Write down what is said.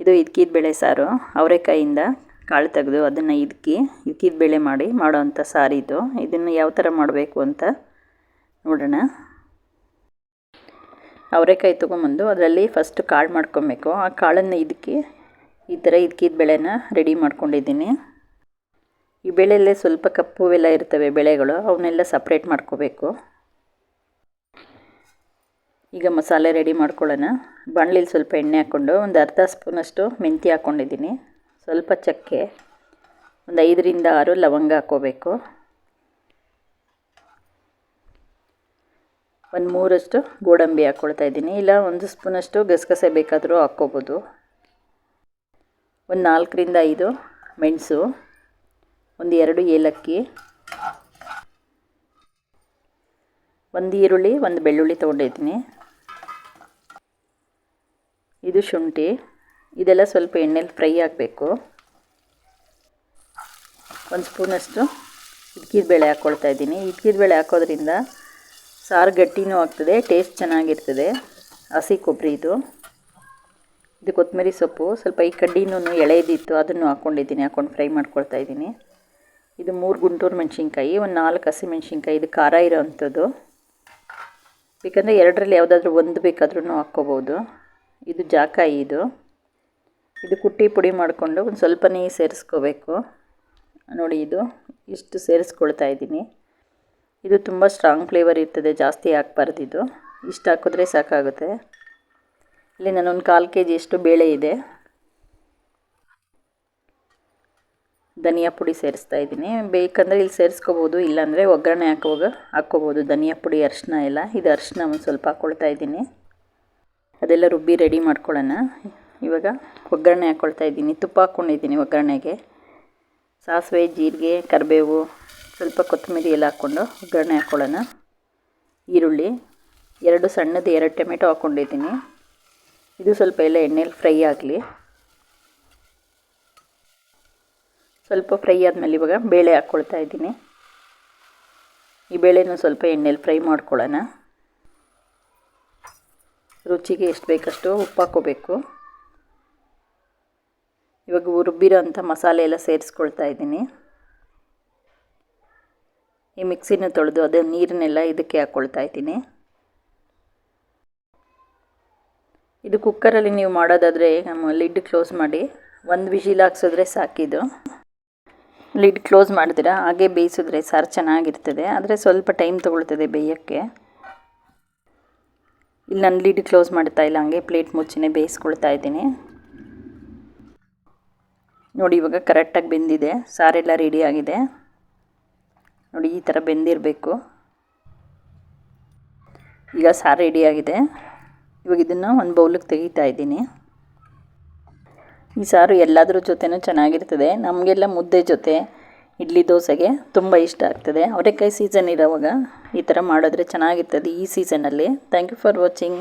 ಇದು ಇದ್ಕಿದ ಬೇಳೆ ಸಾರು. ಅವರೆಕಾಯಿಂದ ಕಾಳು ತೆಗೆದು ಅದನ್ನು ಇದ್ಕಿ ಇದ್ಕಿದ ಬೇಳೆ ಮಾಡಿ ಮಾಡೋವಂಥ ಸಾರಿದು ಇದನ್ನು ಯಾವ ಥರ ಮಾಡಬೇಕು ಅಂತ ನೋಡೋಣ. ಅವರೆಕಾಯಿ ತೊಗೊಂಬಂದು ಅದರಲ್ಲಿ ಫಸ್ಟ್ ಕಾಳು ಮಾಡ್ಕೊಬೇಕು. ಆ ಕಾಳನ್ನು ಇದಕ್ಕೆ ಈ ಥರ ಇದ್ಕಿದ ಬೇಳೆನ ರೆಡಿ ಮಾಡ್ಕೊಂಡಿದ್ದೀನಿ. ಈ ಬೇಳೆಯಲ್ಲೇ ಸ್ವಲ್ಪ ಕಪ್ಪು ಎಲ್ಲ ಇರ್ತವೆ ಬೆಳೆಗಳು, ಅವನ್ನೆಲ್ಲ ಸಪ್ರೇಟ್ ಮಾಡ್ಕೋಬೇಕು. ಈಗ ಮಸಾಲೆ ರೆಡಿ ಮಾಡ್ಕೊಳ್ಳೋಣ. ಬಾಣಲಿಲಿ ಸ್ವಲ್ಪ ಎಣ್ಣೆ ಹಾಕ್ಕೊಂಡು ಒಂದು ಅರ್ಧ ಸ್ಪೂನಷ್ಟು ಮೆಂತ್ಯ ಹಾಕ್ಕೊಂಡಿದ್ದೀನಿ. ಸ್ವಲ್ಪ ಚಕ್ಕೆ, ಒಂದು ಐದರಿಂದ ಆರು ಲವಂಗ ಹಾಕ್ಕೋಬೇಕು. ಒಂದು ಮೂರಷ್ಟು ಗೋಡಂಬಿ ಹಾಕ್ಕೊಳ್ತಾ ಇದ್ದೀನಿ. ಇಲ್ಲ, ಒಂದು ಸ್ಪೂನಷ್ಟು ಗಸಗಸೆ ಬೇಕಾದರೂ ಹಾಕ್ಕೋಬೋದು. ಒಂದು ನಾಲ್ಕರಿಂದ ಐದು ಮೆಣಸು, ಒಂದು ಎರಡು ಏಲಕ್ಕಿ, ಒಂದು ಈರುಳ್ಳಿ, ಒಂದು ಬೆಳ್ಳುಳ್ಳಿ ತೊಗೊಂಡಿದ್ದೀನಿ. ಇದು ಶುಂಠಿ. ಇದೆಲ್ಲ ಸ್ವಲ್ಪ ಎಣ್ಣೆಲಿ ಫ್ರೈ ಆಗಬೇಕು. ಒಂದು ಸ್ಪೂನಷ್ಟು ಇಟ್ಕಿದ ಬೇಳೆ ಹಾಕ್ಕೊಳ್ತಾ ಇದ್ದೀನಿ. ಇಟ್ಕಿದ ಬೇಳೆ ಹಾಕೋದ್ರಿಂದ ಸಾರು ಗಟ್ಟಿನೂ ಆಗ್ತದೆ, ಟೇಸ್ಟ್ ಚೆನ್ನಾಗಿರ್ತದೆ. ಹಸಿ ಕೊಬ್ಬರಿ ಇದು. ಇದು ಕೊತ್ತಂಬರಿ ಸೊಪ್ಪು. ಸ್ವಲ್ಪ ಈ ಕಡ್ಡಿನೂ ಎಳೆದಿತ್ತು, ಅದನ್ನು ಹಾಕ್ಕೊಂಡಿದ್ದೀನಿ ಹಾಕ್ಕೊಂಡು ಫ್ರೈ ಮಾಡ್ಕೊಳ್ತಾ ಇದ್ದೀನಿ. ಇದು ಮೂರು ಗುಂಟೂರು ಮೆಣಸಿನ್ಕಾಯಿ, ಒಂದು ನಾಲ್ಕು ಹಸಿ ಮೆಣಸಿನ್ಕಾಯಿ. ಇದು ಖಾರ ಇರೋವಂಥದ್ದು ಬೇಕಂದರೆ ಎರಡರಲ್ಲಿ ಯಾವುದಾದ್ರೂ ಒಂದು ಬೇಕಾದ್ರೂ ಹಾಕ್ಕೋಬೋದು. ಇದು ಜಾಕಾಯಿ ಇದು. ಇದು ಕುಟ್ಟಿ ಪುಡಿ ಮಾಡಿಕೊಂಡು ಒಂದು ಸ್ವಲ್ಪನೇ ಸೇರಿಸ್ಕೋಬೇಕು. ನೋಡಿ ಇದು ಇಷ್ಟು ಸೇರಿಸ್ಕೊಳ್ತಾ ಇದ್ದೀನಿ. ಇದು ತುಂಬ ಸ್ಟ್ರಾಂಗ್ ಫ್ಲೇವರ್ ಇರ್ತದೆ, ಜಾಸ್ತಿ ಹಾಕ್ಬಾರ್ದು ಇದು. ಇಷ್ಟು ಹಾಕಿದ್ರೆ ಸಾಕಾಗುತ್ತೆ. ಇಲ್ಲಿ ನಾನೊಂದು ಕಾಲು ಕೆ ಜಿಯಷ್ಟು ಬೇಳೆ ಇದೆ. ಧನಿಯಾ ಪುಡಿ ಸೇರಿಸ್ತಾ ಇದ್ದೀನಿ. ಬೇಕಂದರೆ ಇಲ್ಲಿ ಸೇರಿಸ್ಕೋಬೋದು, ಇಲ್ಲಾಂದರೆ ಒಗ್ಗರಣೆ ಹಾಕುವಾಗ ಹಾಕ್ಕೋಬೋದು. ಧನಿಯಾ ಪುಡಿ ಅರಿಶಿನ ಎಲ್ಲ. ಇದು ಅರಿಶಿನ ಒಂದು ಸ್ವಲ್ಪ ಹಾಕ್ಕೊಳ್ತಾ ಇದ್ದೀನಿ. ಅದೆಲ್ಲ ರುಬ್ಬಿ ರೆಡಿ ಮಾಡ್ಕೊಳ್ಳೋಣ. ಇವಾಗ ಒಗ್ಗರಣೆ ಹಾಕ್ಕೊಳ್ತಾ ಇದ್ದೀನಿ. ತುಪ್ಪ ಹಾಕ್ಕೊಂಡಿದ್ದೀನಿ ಒಗ್ಗರಣೆಗೆ. ಸಾಸಿವೆ, ಜೀರಿಗೆ, ಕರಿಬೇವು, ಸ್ವಲ್ಪ ಕೊತ್ತಂಬರಿ ಎಲ್ಲ ಹಾಕ್ಕೊಂಡು ಒಗ್ಗರಣೆ ಹಾಕ್ಕೊಳ್ಳೋಣ. ಈರುಳ್ಳಿ, ಎರಡು ಸಣ್ಣದು ಎರಡು ಟೊಮೆಟೊ ಹಾಕ್ಕೊಂಡಿದ್ದೀನಿ. ಇದು ಸ್ವಲ್ಪ ಎಲ್ಲ ಎಣ್ಣೆಯಲ್ಲಿ ಫ್ರೈ ಆಗಲಿ. ಸ್ವಲ್ಪ ಫ್ರೈ ಆದಮೇಲೆ ಇವಾಗ ಬೇಳೆ ಹಾಕ್ಕೊಳ್ತಾ ಇದ್ದೀನಿ. ಈ ಬೇಳೆನೂ ಸ್ವಲ್ಪ ಎಣ್ಣೆಯಲ್ಲಿ ಫ್ರೈ ಮಾಡ್ಕೊಳ್ಳೋಣ. ರುಚಿಗೆ ಎಷ್ಟು ಬೇಕಷ್ಟು ಉಪ್ಪು ಹಾಕೋಬೇಕು. ಇವಾಗ ರುಬ್ಬಿರೋ ಅಂಥ ಮಸಾಲೆ ಎಲ್ಲ ಸೇರಿಸ್ಕೊಳ್ತಾ ಇದ್ದೀನಿ. ಈ ಮಿಕ್ಸಿನ ತೊಳೆದು ಅದೇ ನೀರನ್ನೆಲ್ಲ ಇದಕ್ಕೆ ಹಾಕ್ಕೊಳ್ತಾ ಇದ್ದೀನಿ. ಇದು ಕುಕ್ಕರಲ್ಲಿ ನೀವು ಮಾಡೋದಾದರೆ ಲಿಡ್ ಕ್ಲೋಸ್ ಮಾಡಿ. ಒಂದು ವಿಜಿಲ್ ಹಾಕ್ಸಿದ್ರೆ ಸಾಕಿದು ಲಿಡ್ ಕ್ಲೋಸ್ ಮಾಡಿದ್ರೆ ಹಾಗೆ ಬೇಯಿಸಿದ್ರೆ ಸಾರು ಚೆನ್ನಾಗಿರ್ತದೆ. ಆದರೆ ಸ್ವಲ್ಪ ಟೈಮ್ ತೊಗೊಳ್ತದೆ ಬೇಯೋಕ್ಕೆ. ಇಲ್ಲಿ ನಾನು ಲಿಡ್ ಕ್ಲೋಸ್ ಮಾಡ್ತಾ ಇಲ್ಲ, ಹಂಗೆ ಪ್ಲೇಟ್ ಮುಚ್ಚಿನೇ ಬೇಯಿಸ್ಕೊಳ್ತಾ ಇದ್ದೀನಿ. ನೋಡಿ, ಇವಾಗ ಕರೆಕ್ಟಾಗಿ ಬೆಂದಿದೆ ಸಾರೆಲ್ಲ ರೆಡಿಯಾಗಿದೆ ನೋಡಿ, ಈ ಥರ ಬೆಂದಿರಬೇಕು. ಈಗ ಸಾರು ರೆಡಿಯಾಗಿದೆ ಇವಾಗ ಇದನ್ನು ಒಂದು ಬೌಲಿಗೆ ತೆಗಿತಾ ಇದ್ದೀನಿ. ಈ ಸಾರು ಎಲ್ಲದರ ಜೊತೆನೂ ಚೆನ್ನಾಗಿರ್ತದೆ. ನಮಗೆಲ್ಲ ಮುದ್ದೆ ಜೊತೆ ಇಡ್ಲಿ ದೋಸೆಗೆ ತುಂಬ ಇಷ್ಟ ಆಗ್ತದೆ. ಅವರೆಕಾಯಿ ಸೀಸನ್ ಇರೋವಾಗ ಈ ಥರ ಮಾಡಿದ್ರೆ ಚೆನ್ನಾಗಿರ್ತದೆ ಈ ಸೀಸನಲ್ಲಿ ಥ್ಯಾಂಕ್ ಯು ಫಾರ್ ವಾಚಿಂಗ್